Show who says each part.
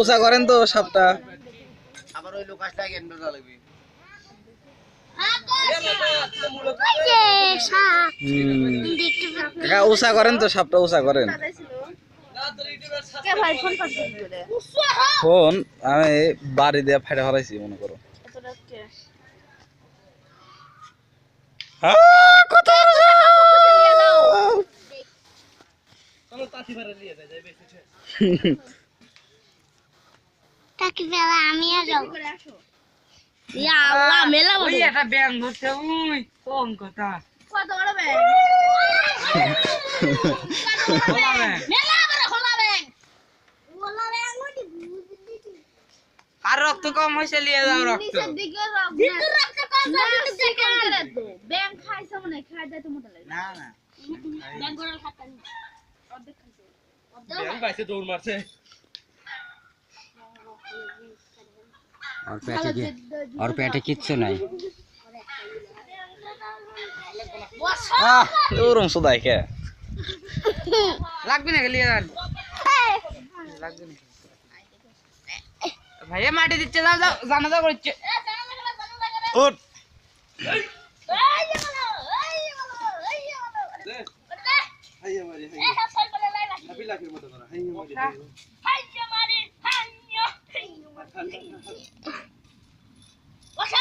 Speaker 1: উষা করেন তো সাপটা।
Speaker 2: আবার ওই লোকাসটা কেন লাগবে।
Speaker 1: কাকা উষা করেন তো সাপটা উষা করেন। ফোন আমি বাড়ি দিয়ে ফাটে ফেলাইছি মনে করো। কোথায়
Speaker 3: ইয়া আল্লাহ মেলা বড়।
Speaker 4: ব্যাং ধরছে উই কম কথা।
Speaker 3: কত বড় ব্যাগ মেলা বড় খোলা ব্যাগ খোলা ব্যাগ মানে
Speaker 4: আর রক্ত কম হয়েছে লিয়ে যাও রক্ত।
Speaker 3: নিচের রক্ত কম করে দিকে করে তো ব্যাগ খাইছে মনে খাই দেয় তো মোটা লাগে।
Speaker 2: না না।
Speaker 3: ব্যাগ গোড়াল খাতা অর্ধেক খাইছে।
Speaker 4: ব্যাং পাইছে দৌড় মারছে।
Speaker 5: ওর পেটে কি ওর পেটে কিচ্ছু নাই
Speaker 1: আহ ওরম সুদাই কে
Speaker 4: লাগবে না লিয়ে যান লাগবে না ভাইয়া মাটি দিচ্ছে যাও যাও জানা যাও করছে
Speaker 1: উঠ
Speaker 3: What's 我上